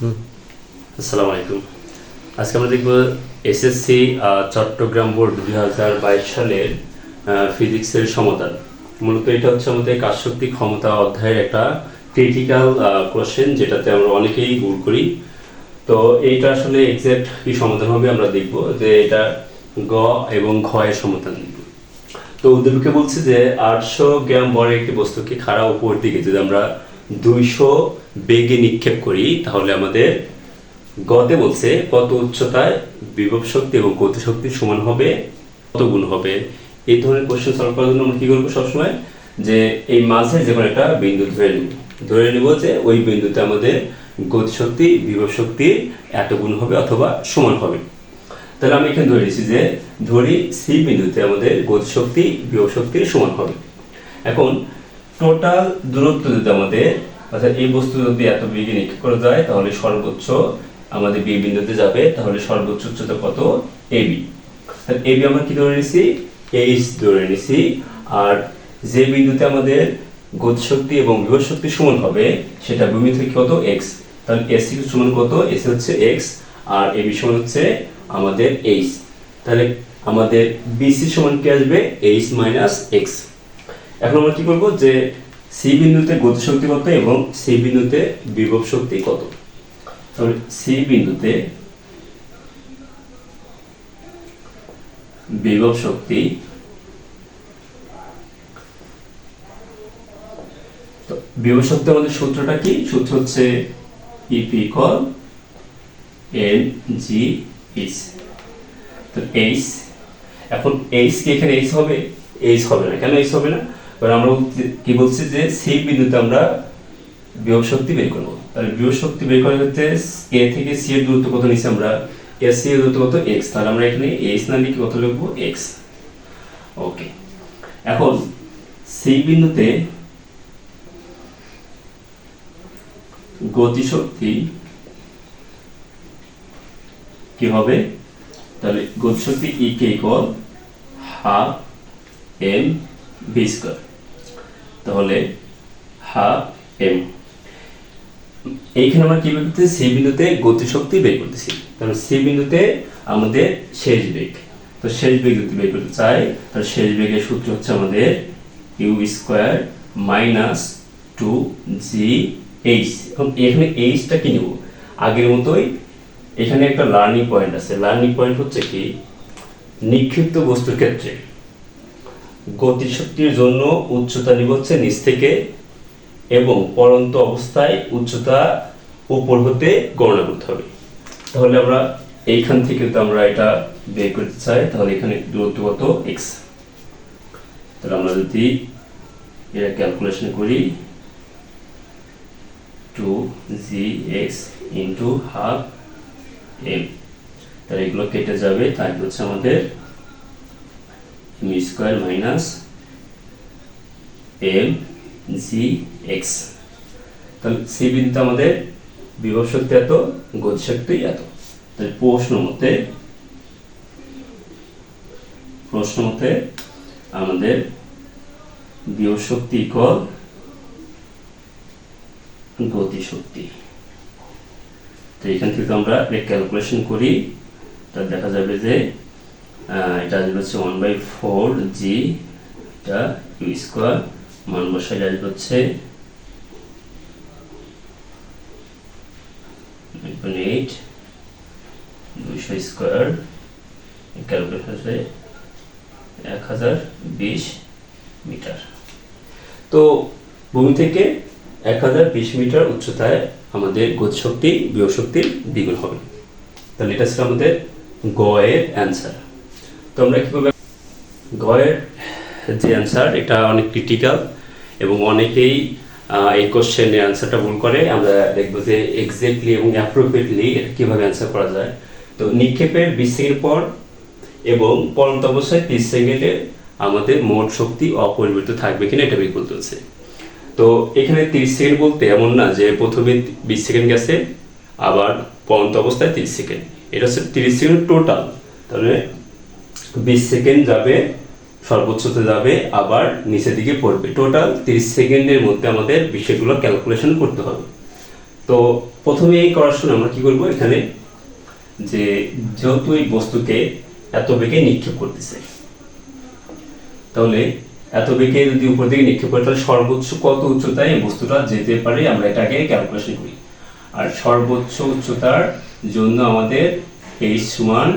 আসসালামু আলাইকুম। আজকে আমরা দেখব এসএসসি চট্টগ্রাম বোর্ড দুই হাজার বাইশ সালের ফিজিক্সের সমাধান। মূলত এটা হচ্ছে আমাদের কাজশক্তি ক্ষমতা অধ্যায়ের একটা ক্রিটিক্যাল কোশ্চেন যেটাতে আমরা অনেকেই ভুল করি। তো এইটা আসলে এক্সাক্ট কি সমাধান হবে আমরা দেখব যে এটা গ এবং ঘ দেখব। তো উদ্দীপকে বলছে যে আটশো গ্রাম বড় একটি বস্তুকে খাড়া উপর দিকে, যদি আমরা দুইশো বেগে নিক্ষেপ করি, তাহলে আমাদের গতে বলছে কত উচ্চতায় বিভব শক্তি এবং গতি শক্তি সমান হবে, কত গুণ হবে? এই ধরনের কোশ্চেন সলভ করার জন্য আমরা কি করব সবসময়? যে এই মাঝে যে কোনো একটা বিন্দু ধরে নিব। ধরে নিব যে ওই বিন্দুতে আমাদের গতি শক্তি, বিভব শক্তির এত গুণ হবে অথবা সমান হবে। তাহলে আমি এখানে ধরে নিচ্ছি যে ধরি সি বিন্দুতে আমাদের গতি শক্তি, বিভব শক্তির সমান হবে। এখন টোটাল দূরত্ব যদি আমাদের, অর্থাৎ এই বস্তু যদি এত বেগে নিক্ষেপ করা যায়, তাহলে সর্বোচ্চ আমাদের বি বিন্দুতে যাবে, তাহলে সর্বোচ্চ উচ্চতা কত? এবি এবি আমরা কি ধরে নিছি? এইচ ধরে নিছি। আর যে বিন্দুতে আমাদের গতিশক্তি এবং বিভব শক্তি সমান হবে, সেটা ভূমি থেকে কত? এক্স তাহলে এসি সমান কত? এসি হচ্ছে এক্স আর এবি সমান হচ্ছে আমাদের এইচ তাহলে আমাদের বিসি সমান কি আসবে? এইচ মাইনাস এক্স এখন আমরা কি করব যে সি বিন্দুতে গতিশক্তি কত এবং সি বিন্দুতে বিভব শক্তি কত? তাহলে সি বিন্দুতে বিভব শক্তি বিভব শক্তি আমাদের সূত্রটা কি? সূত্র হচ্ছে EP equal m g h তো এইচ এখন এইচ কি এখানে এইচ হবে? এইচ হবে না। কেন এইচ হবে না? কারণ আমরা কি বলছি যে সেই বিন্দুতে আমরা বিভব শক্তি বের করব। তাহলে বিভব শক্তি বের করার ক্ষেত্রে এ থেকে সি এর দূরত্ব কত নিচ্ছে আমরা? এ সি এর দূরত্ব কত? এক্স তাহলে আমরা এখানে এইচ না লিখে কত লিখব? X okay. এখন সেই বিন্দুতে গতিশক্তি কি হবে? তাহলে গতিশক্তি E K equal half m v square তাহলে হাফ এম। এইখানে আমরা কি বের করতেছি? সি বিন্দুতে গতিশক্তি বের করতেছি। তাহলে সি বিন্দুতে আমাদের শেষ বেগ। তো শেষ বেগ যদি বের করতে চাই, তাহলে শেষ বেগের সূত্র হচ্ছে আমাদের u square minus two g h. এখন এখানে এইচটা কি নেব? আগের মতোই এখানে একটা লার্নিং পয়েন্ট আছে। লার্নিং পয়েন্ট হচ্ছে কি? নিক্ষিপ্ত বস্তুর ক্ষেত্রে। গতিশক্তির জন্য উচ্চতা নিব হচ্ছে নিচ থেকে এবং পরন্ত অবস্থায় উচ্চতা উপর হতে গণনা করতে হবে। তাহলে আমরা এইখান থেকে তো আমরা এটা বের করতে চাই। তাহলে এখানে দূরত্ব কত? এক্স তাহলে আমরা যদি এটা ক্যালকুলেশন করি two g x into half m তাহলে এগুলো কেটে যাবে, তাই হচ্ছে আমাদের m square minus m g x তাহলে সি বিন্দুতে আমাদের বিভব শক্তি এত, গতি শক্তি এত। তাহলে প্রশ্ন মতে প্রশ্ন মতে আমাদের বিভব শক্তি ইকল গতি শক্তি। তো এখান থেকে আমরা ক্যালকুলেশন করি তা দেখা যাবে যে এটা আসবে হচ্ছে ওয়ান বাই ফোর জি এটা ইউ স্কোয়ার মান বসাই আসবে হচ্ছে এইট দুইশো স্কোয়ার এক হাজার বিশ মিটার। তো ভূমি থেকে এক হাজার বিশ মিটার উচ্চতায় আমাদের দ্বিগুণ হবে। তাহলে এটা ছিল আমাদের গ এর অ্যান্সার তো আমরা কি করব গ যে অ্যান্সার এটা অনেক ক্রিটিক্যাল এবং অনেকেই এই কোশ্চেনের অ্যান্সারটা ভুল করে। আমরা দেখব যে এক্স্যাক্টলি এবং অ্যাপ্রোপ্রিয়েটলি এটা কীভাবে অ্যান্সার করা যায়। তো নিক্ষেপের বিশ পর এবং পরন্ত অবস্থায় তিরিশ সেকেন্ডে আমাদের মোট শক্তি অপরিবর্তিত থাকবে কিনা এটা বের করতে হচ্ছে। তো এখানে তিরিশ সেকেন্ড বলতে এমন না যে প্রথমে বিশ সেকেন্ড গেছে, আবার পরন্ত অবস্থায় তিরিশ সেকেন্ড। এটা হচ্ছে তিরিশ সেকেন্ড টোটাল তাহলে বিশ সেকেন্ড যাবে, সর্বোচ্চতে যাবে, আবার নিচের দিকে পড়বে। টোটাল তিরিশ সেকেন্ডের মধ্যে আমাদের বিষয়গুলো ক্যালকুলেশন করতে হবে। তো প্রথমে এই করার সময় আমরা কি করব এখানে? যে যেহেতু এই বস্তুকে এত বেগে নিক্ষেপ করতেছে, তাহলে এত বেগে যদি উপর দিকে নিক্ষেপ করে, তাহলে সর্বোচ্চ কত উচ্চতায় এই বস্তুটা যেতে পারে আমরা এটাকে ক্যালকুলেশন করি। আর সর্বোচ্চ উচ্চতার জন্য আমাদের এইচ সমান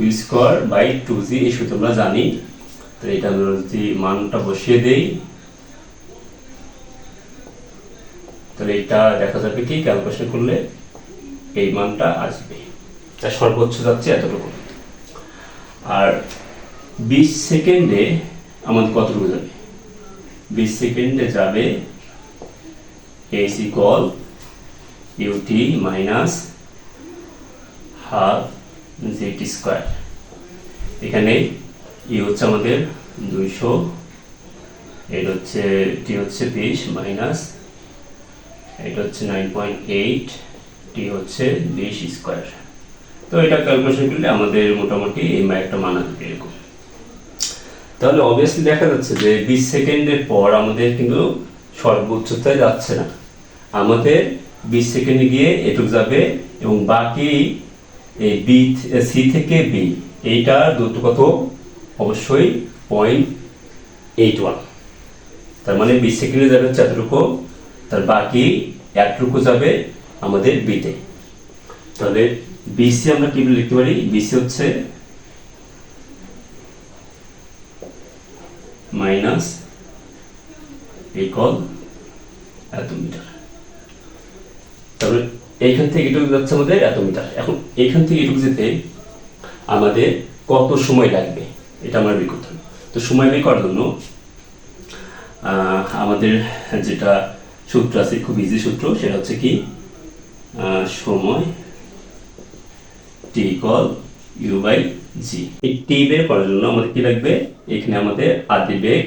u square by two g এই সূত্র আমরা জানি। তো এটা আমরা যদি মানটা বসিয়ে দেই, তাহলে এটা দেখা যাবে কি? ক্যালকুলেশন করলে এই মানটা আসবে। তা সর্বোচ্চ যাচ্ছে এতটুকু। আর বিশ সেকেন্ডে আমাদের কতটুকু যাবে? বিশ সেকেন্ডে যাবে h equal u t minus half g t square এখানে ইউ হচ্ছে আমাদের দুইশো এটা হচ্ছে টি হচ্ছে বিশ মাইনাস এটা হচ্ছে নাইন পয়েন্ট এইট টি হচ্ছে বিশ স্কোয়ার তো এটা ক্যালকুলেশন করলে আমাদের মোটামুটি এই একটা মান আসবে এরকম। তাহলে অবভিয়াসলি দেখা যাচ্ছে যে বিশ সেকেন্ডের পর আমাদের কিন্তু সর্বোচ্চতায় যাচ্ছে না। আমাদের বিশ সেকেন্ডে গিয়ে এটুক যাবে এবং বাকি এই বি সি থেকে বি এইটার দূরত্ব কত অবশ্যই পয়েন্ট এইট ওয়ান তার মানে বিশ সেকেন্ডে যাবে হচ্ছে এতটুকু, তার বাকি একটুকু যাবে আমাদের বিতে তাহলে বিসি আমরা কি লিখতে পারি? বিসি হচ্ছে মাইনাস ইকল এত মিটার তারপরে এইখান থেকে এটুকু যাচ্ছে আমাদের এত মিটার এখন এইখান থেকে এটুকু যেতে আমাদের কত সময় লাগবে? এটা আমরা বের তো সময় বের করার জন্য আমাদের যেটা সূত্র আছে, খুব ইজি সূত্র, সেটা হচ্ছে কি সময় t equal u by g এই টি বের করার জন্য আমাদের কি লাগবে? এখানে আমাদের আদি বেগ,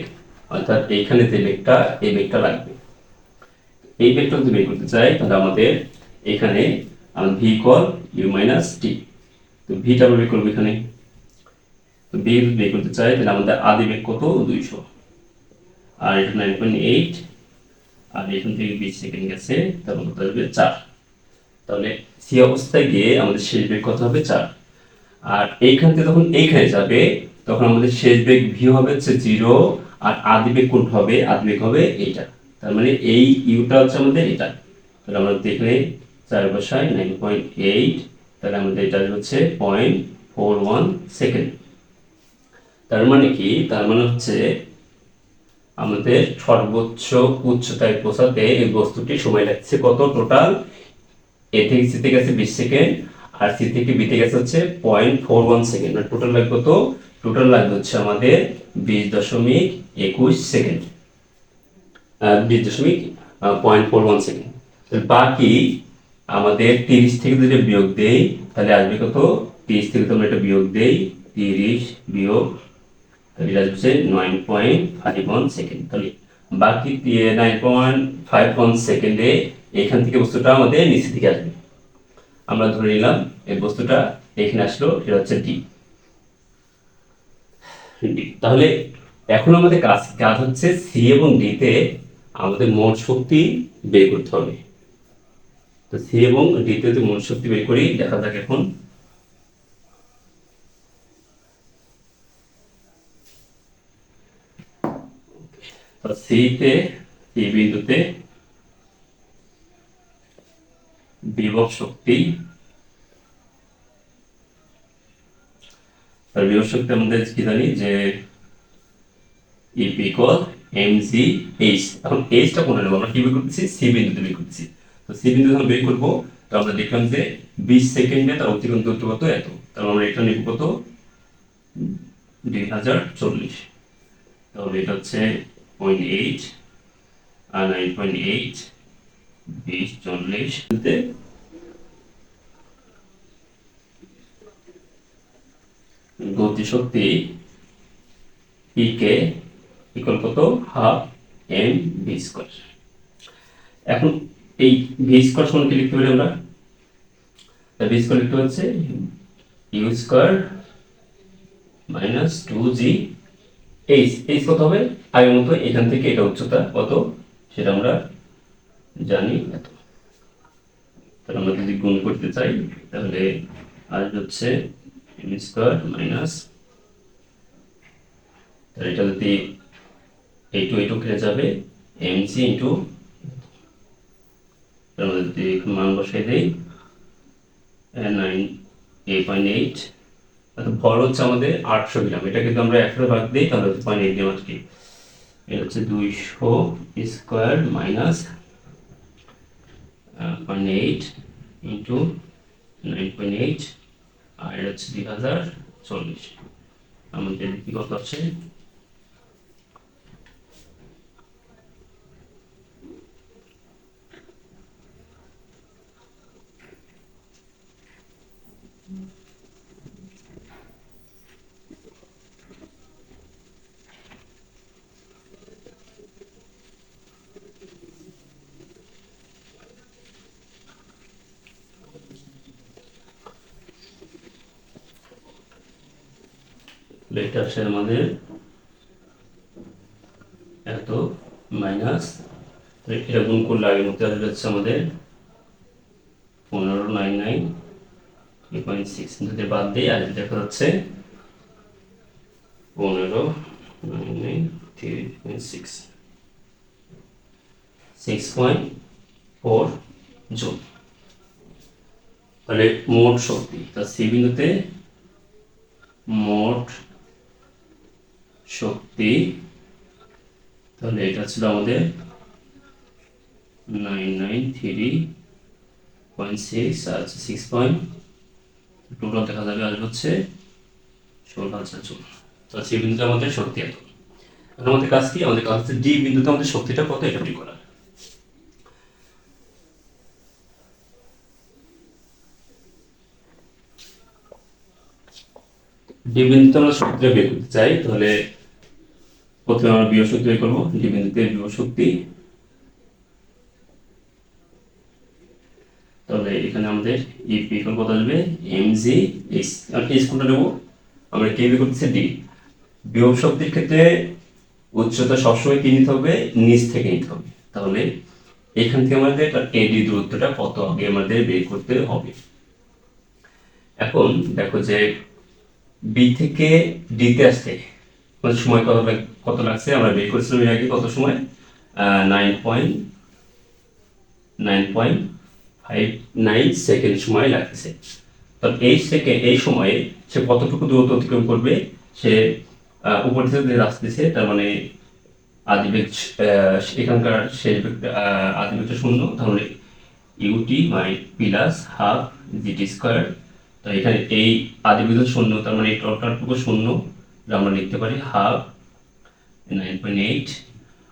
অর্থাৎ এইখানে যে বেগটা, এই বেগটা লাগবে। এই বেগটা যদি বের করতে চাই, তাহলে আমাদের এখানে v equal u minus t তো ভিটা বের করব এখানে। তো যদি বের করতে চাই, তাহলে আমাদের আদি বেগ কত? দুইশো। আর এটা নাইন পয়েন্ট এইট আর এখান থেকে বিশ সেকেন্ড গেছে তখন কত আসবে? চার। তাহলে সি অবস্থায় গিয়ে আমাদের শেষ বেগ কত হবে? চার। আর এইখান থেকে যখন এইখানে যাবে, তখন আমাদের শেষ বেগ ভি হবে হচ্ছে জিরো আর আদি বেগ কোনটা হবে? আদি বেগ হবে এইটা। তার মানে এই ইউটা হচ্ছে আমাদের এটা। তাহলে আমরা দেখলে চার বসাই নাইন পয়েন্ট এইট তাহলে আমাদের এটা হচ্ছে পয়েন্ট ফোর ওয়ান সেকেন্ড তার মানে কি? তার মানে হচ্ছে আমাদের সর্বোচ্চ উচ্চতায় পৌঁছাতে এই বস্তুটি সময় লাগছে কত টোটাল এ থেকে সিতে গেছে বিশ সেকেন্ড আর সি থেকে বিতে গেছে হচ্ছে point four one second total লাগবে কত? টোটাল লাগবে হচ্ছে আমাদের বিশ দশমিক একুশ সেকেন্ড বিশ দশমিক পয়েন্ট ফোর ওয়ান সেকেন্ড বাকি আমাদের তিরিশ থেকে যদি বিয়োগ দেই, তাহলে আসবে কত? তিরিশ থেকে তোমরা এটা বিয়োগ দেই, তিরিশ বিয়োগ, তাহলে এটা হচ্ছে nine point five one second তাহলে বাকি নাইন পয়েন্ট ফাইভ ওয়ান সেকেন্ডে এখান থেকে বস্তুটা আমাদের নিচে দিকে আসবে। আমরা ধরে নিলাম, এই বস্তুটা এখানে আসলো, এটা হচ্ছে ডি ডি তাহলে এখন আমাদের কাজ কাজ হচ্ছে সি এবং ডি তে আমাদের মোট শক্তি বের করতে হবে। তো সি এবং ডি তে যদি মোট শক্তি বের করি দেখা যাক এখন। সিতে এই বিন্দুতে বিভব শক্তি। আর বিভব শক্তি আমাদের কি জানি যে ইকুয়াল এম জি এইচ এখন এইচটা কোনে নেব? আমরা কি বের করতেছি? সি বিন্দুতে বের করতেছি। তো সি বিন্দু যখন বের করব তো আমরা দেখলাম যে বিশ সেকেন্ডে তার অতিক্রম দূরত্ব কত এত? তাহলে আমরা এটা নিব কত? দুই হাজার চল্লিশ। তাহলে এটা হচ্ছে পয়েন্ট এইট, আর নাইন পয়েন্ট এইট, বিশ চল্লিশ। গতিশক্তি ই কে ইকুয়াল কত? হাফ এম বি স্কোয়ার এখন এই ভি স্কোয়ার সমান কি লিখতে পারি আমরা? ভি স্কোয়ার লিখতে হচ্ছে u square minus two g h h কত হবে? আগের মতো এখান থেকে এটা উচ্চতা কত? সেটা আমরা জানি। এত তাহলে আমরা যদি গুণ করতে চাই, তাহলে আসবে হচ্ছে এম স্কোয়ার মাইনাস তাহলে এটা যদি এই টু এই টু কেটে যাবে এম জি ইন্টু আমরা যদি মান বসাই দিই। নাইন এইট পয়েন্ট এইট ভর হচ্ছে আমাদের আটশো গ্রাম এটা কিন্তু আমরা একশো ভাগ দিই, তাহলে হচ্ছে পয়েন্ট এইট গ্রাম কি এটা হচ্ছে দুইশো square minus point eight into nine point eight আর এটা হচ্ছে দুই হাজার চল্লিশ। আমাদের কি কত আছে এটা আসে আমাদের এত মাইনাস এটা গুণ করলে আগের মধ্যে হচ্ছে আমাদের পনেরো nine nine three point six বাদ আর দেখা যাচ্ছে পনেরো nine nine three point six six point four joule. তাহলে মোট শক্তি তা সি বিন্দুতে মোট শক্তি। তাহলে এটা ছিল আমাদের nine nine three point six, আর হচ্ছে সিক্স পয়েন্ট টোটাল দেখা যাবে আসবে হচ্ছে ষোলো হাজার তো সি বিন্দুতে আমাদের শক্তি এত। আমাদের কাজ কি? আমাদের কাজ হচ্ছে ডি বিন্দুতে আমাদের শক্তিটা কত, এটা বের করা। ডি বিন্দুতে আমরা শক্তিটা বের করতে চাই, তাহলে প্রথমে আমরা বিয় শক্তি বের করব ডি বিন্দুতে বিয় শক্তি। তাহলে এখানে আমাদের ইপি এখন কত আসবে? এম জি এইচ এই স্কুলটা নেব? আমরা কে বের করতেছি? ডি। বিয়োগ শক্তির ক্ষেত্রে উচ্চতা সবসময় কি নিতে হবে? নিচ থেকে নিতে হবে। তাহলে এখান থেকে আমাদের এডি দূরত্বটা কত? হবে আমাদের বের করতে হবে। এখন দেখো যে বি থেকে ডিতে আসতে আমাদের সময় কত কত লাগছে? আমরা বের করেছিলাম এর আগে কত সময়? Nine point nine point five nine second সময় লাগতেছে। তো এই সেকেন্ড এই সময়ে সে কতটুকু দূরত্ব অতিক্রম করবে সে উপর থেকে দিছে তার মানে আদিবেগ এখানকার শেষ বেগ- আহ, আদিবেগটা শূন্য তাহলে u t my plus half g t square তো এখানে এই আদিবেগ শূন্য তার মানে এই টোটালটুকু শূন্য। আমরা লিখতে পারি হাফ নাইন পয়েন্ট এইট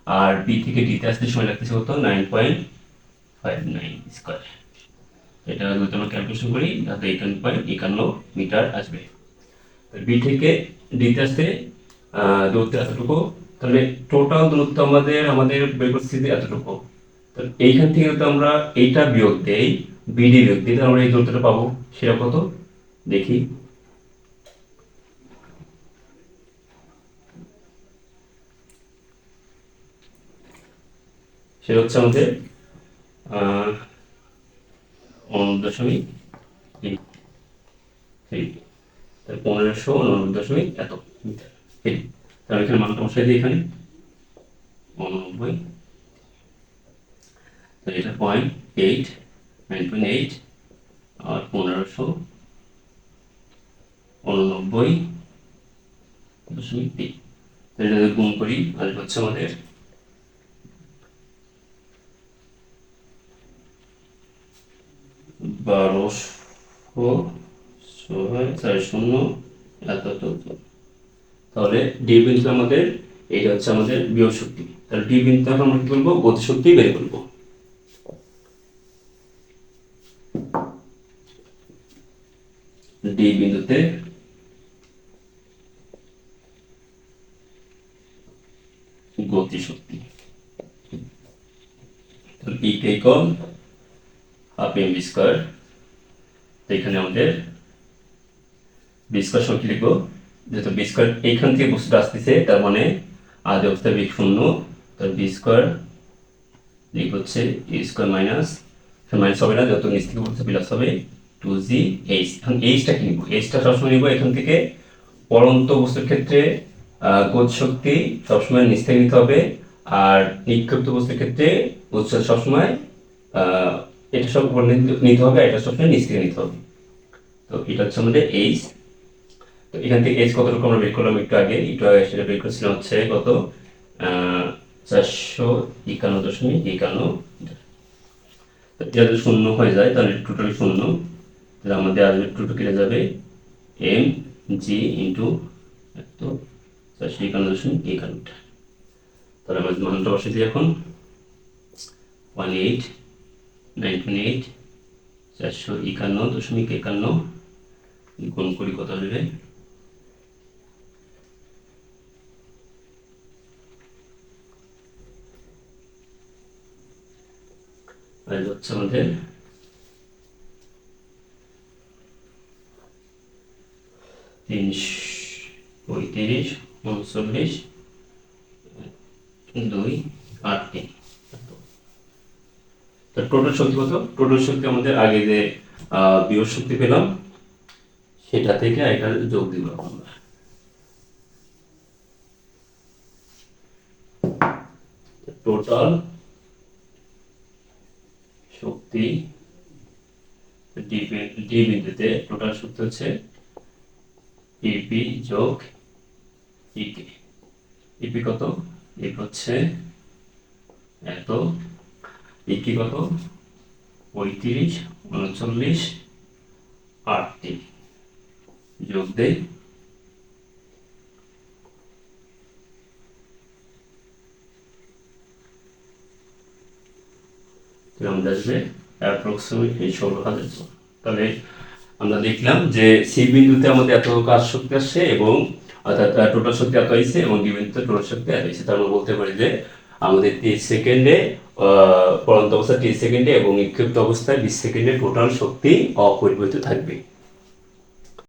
আর বি থেকে ডিতে আসতে সময় লাগতেছে কত? Nine point five nine square এটা যদি আমরা ক্যালকুলেশন করি, তাহলে একান্ন পয়েন্ট একান্ন মিটার আসবে। বি থেকে ডিতে আসতে দূরত্ব এতটুকু, তাহলে টোটাল দূরত্ব আমাদের আমাদের বের এতটুকু। তো এইখান থেকে যদি আমরা এইটা বিয়োগ দেই বিডি বিয়োগ দিই, তাহলে আমরা এই দূরত্বটা পাবো। সেটা কত? দেখি। সেটা হচ্ছে আমাদের উননব্বই দশমিক পনেরোশো উননব্বই দশমিক এত। তাহলে এখানে মানটা বসাই দিই এখানে। উননব্বই। তাহলে এটা point eight nine point eight আর পনেরোশো উননব্বই দশমিক তিন। তাহলে গুণ করি আসবে হচ্ছে আমাদের তাহলে ডি বিন্দু আমাদের এটা হচ্ছে আমাদের বিয়োগ শক্তি। তাহলে ডি বিন্দু আমরা কি করব? গতিশক্তি বের করব। ডি বিন্দুতে গতিশক্তি। তাহলে E equal half m v square এখানে আমাদের বি স্কোয়ার সংখ্যা লিখব। যেহেতু বি স্কোয়ার এইখান থেকে বস্তুটা আসতেছে, তার মানে আদি অবস্থায় বেগ শূন্য, তার বি স্কোয়ার লিখব হচ্ছে ই স্কোয়ার মাইনাস মাইনাস হবে না, যত নিচ থেকে বলতে প্লাস হবে টু জি এইচ এখন এইচটা কি নিব এইচটা সবসময় নিব এখান থেকে। পরন্ত বস্তুর ক্ষেত্রে গতি শক্তি সবসময় নিচ থেকে নিতে হবে, আর নিক্ষিপ্ত বস্তুর ক্ষেত্রে উচ্চ সবসময় এটা সব নিতে- হবে এটা সবসময় নিচ থেকে নিতে হবে। তো এটা হচ্ছে আমাদের এইচ তো এখান থেকে এইচ কত আমরা বের করলাম একটু আগে? একটু আগে সেটা বের করছিলাম হচ্ছে কত? চারশো একান্ন দশমিক একান্ন। তো এটা যদি শূন্য হয়ে যায়, তাহলে টোটাল শূন্য। তাহলে আমাদের আসবে টুটু কেটে যাবে। এম জি ইন্টু এত চারশো একান্ন দশমিক একান্ন মিটার। তাহলে আমাদের মানটা বসে দিই এখন ওয়ান এইট নাইনটিন এইট, চারশো একান্ন দশমিক একান্ন, গুণ করি কত আর হচ্ছে আমাদের তিনশো পঁয়ত্রিশ উনচল্লিশ দুই আট তিন। টোটাল শক্তি কত? টোটাল শক্তি আমাদের আগে যে বিয়োগ শক্তি পেলাম, সেটা থেকে এটা যোগ দিব আমরা। টোটাল শক্তি ডি বিন্দুতে টোটাল শক্তি হচ্ছে ইপি যোগ ইপি কত? ইপি হচ্ছে এত ইকি কত পঁয়ত্রিশ, উনচল্লিশ, আটটি। যোগ তাহলে আমাদের আসবে অ্যাপ্রক্সিমেটলি আমরা দেখলাম যে সি বিন্দুতে আমাদের এত কাজ শক্তি আসছে এবং অর্থাৎ টোটাল শক্তি এত হয়েছে এবং ডি টোটাল শক্তি এত হয়েছে তার বলতে পারি যে আমাদের তিরিশ সেকেন্ডে পরন্ত অবস্থা তিরিশ সেকেন্ডে এবং নিক্ষিপ্ত অবস্থায় বিশ সেকেন্ডে টোটাল শক্তি অপরিবর্তিত থাকবে।